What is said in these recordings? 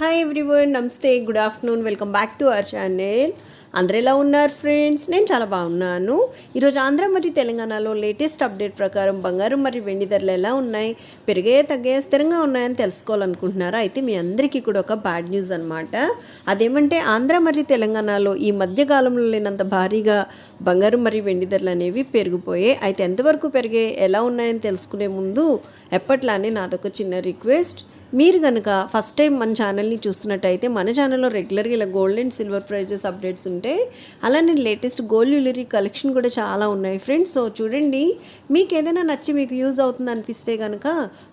Hi everyone namaste good afternoon welcome back to our channel అందరు ఎలా ఉన్నారు friends నేను చాలా బాగున్నాను. ఈరోజు ఆంధ్ర మరియు తెలంగాణలో లేటెస్ట్ అప్డేట్ ప్రకారం బంగారం మరియు వెండి ధరలు ఎలా ఉన్నాయి పెరిగే తగ్గే స్థిరంగా ఉన్నాయని తెలుసుకోవాలనుకుంటున్నారా? అయితే మీ అందరికీ కూడా ఒక బ్యాడ్ న్యూస్ అనమాట అదేమంటే ఆంధ్ర మరియు తెలంగాణలో ఈ మధ్యకాలంలో లేనంత భారీగా బంగారం మరియు వెండి ధరలు అనేవి పెరిగిపోయాయి. అయితే ఎంతవరకు పెరిగే ఎలా ఉన్నాయని తెలుసుకునే ముందు ఎప్పట్లానే నాదొక చిన్న రిక్వెస్ట్ మీరు కనుక ఫస్ట్ టైం మన ఛానల్ని చూస్తున్నట్టయితే మన ఛానల్లో రెగ్యులర్గా ఇలా gold and silver prizes updates ఉంటాయి అలానే లేటెస్ట్ గోల్డ్ జ్యువెలరీ కలెక్షన్ కూడా చాలా ఉన్నాయి ఫ్రెండ్స్ సో చూడండి మీకు ఏదైనా నచ్చి మీకు యూజ్ అవుతుంది అనిపిస్తే కనుక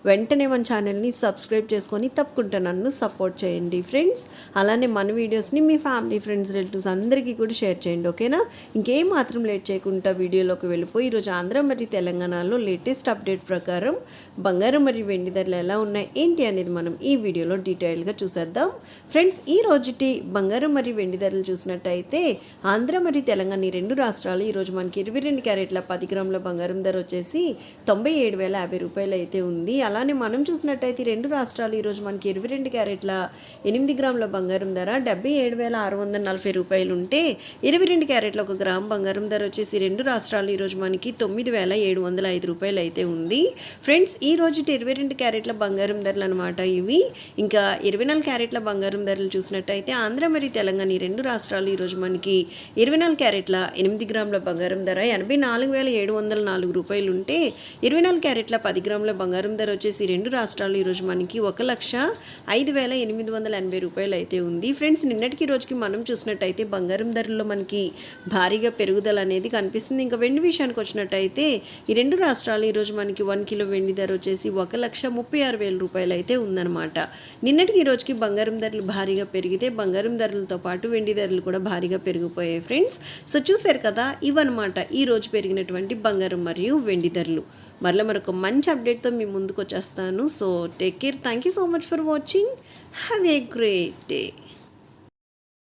వెంటనే మన ఛానల్ని సబ్స్క్రైబ్ చేసుకొని తప్పకుండా నన్ను సపోర్ట్ చేయండి ఫ్రెండ్స్ అలానే మన వీడియోస్ని మీ ఫ్యామిలీ ఫ్రెండ్స్ రిలేటివ్స్ అందరికీ కూడా షేర్ చేయండి ఓకేనా ఇంకేం మాత్రం లేట్ చేయకుండా వీడియోలోకి వెళ్ళిపోయి ఈరోజు ఆంధ్ర మరియు తెలంగాణలో లేటెస్ట్ అప్డేట్ ప్రకారం బంగారం మరియు వెండి ధరలు ఎలా ఉన్నాయి ఏంటి అనేది మనం ఈ వీడియోలో డీటెయిల్గా చూసేద్దాం. ఫ్రెండ్స్ ఈ రోజుటి బంగారం మరియు వెండి ధరలు చూసినట్టయితే ఆంధ్ర మరియు తెలంగాణ ఈ రెండు రాష్ట్రాలు ఈరోజు మనకి ఇరవై రెండు క్యారెట్ల పది గ్రాముల బంగారం ధర వచ్చేసి తొంభై ఏడు వేల యాభై రూపాయలు అయితే ఉంది. అలానే మనం చూసినట్టయితే ఈ రెండు రాష్ట్రాలు ఈరోజు మనకి ఇరవై రెండు క్యారెట్ల ఎనిమిది గ్రాముల బంగారం ధర డెబ్బై ఏడు వేల ఆరు వందల నలభై రూపాయలు ఉంటే ఇరవై రెండు క్యారెట్ల ఒక గ్రామ్ బంగారం ధర వచ్చేసి రెండు రాష్ట్రాలు ఈరోజు మనకి తొమ్మిది వేల ఏడు వందల ఐదు రూపాయలు అయితే ఉంది. ఫ్రెండ్స్ ఈ రోజు ఇరవై రెండు క్యారెట్ల బంగారం ధరలు అనమాట ఇవి. ఇంకా ఇరవై నాలుగు క్యారెట్ల బంగారం ధరలు చూసినట్టయితే ఆంధ్ర మరియు తెలంగాణ ఈ రెండు రాష్ట్రాలు ఈరోజు మనకి ఇరవై నాలుగు క్యారెట్ల ఎనిమిది గ్రాముల బంగారం ధర ఎనభై నాలుగు వేల ఏడు వందల నాలుగు రూపాయలు ఉంటే ఇరవై నాలుగు క్యారెట్ల పది గ్రాముల బంగారం ధర వచ్చేసి రెండు రాష్ట్రాలు ఈరోజు మనకి ఒక లక్ష ఐదు వేల ఎనిమిది వందల ఎనభై రూపాయలు అయితే ఉంది. ఫ్రెండ్స్ నిన్నటికి రోజుకి మనం చూసినట్టయితే బంగారం ధరల్లో మనకి భారీగా పెరుగుదల అనేది కనిపిస్తుంది. ఇంకా వెండి విషయానికి వచ్చినట్టయితే ఈ రెండు రాష్ట్రాలు ఈరోజు మనకి వన్ కిలో వెండి ధర వచ్చేసి ఒక లక్ష ముప్పై ఆరు వేల రూపాయలు అయితే ఉందన్నమాట. నిన్నటికి ఈ రోజుకి బంగారం ధరలు భారీగా పెరిగితే బంగారం ధరలతో పాటు వెండి ధరలు కూడా భారీగా పెరిగిపోయాయి ఫ్రెండ్స్. సో చూశారు కదా ఇవన్నమాట ఈరోజు పెరిగినటువంటి బంగారం మరియు వెండి ధరలు. మరలా మరొక మంచి అప్డేట్తో మీ ముందుకు వచ్చేస్తాను. So take care. Thank you so much for watching. Have a great day.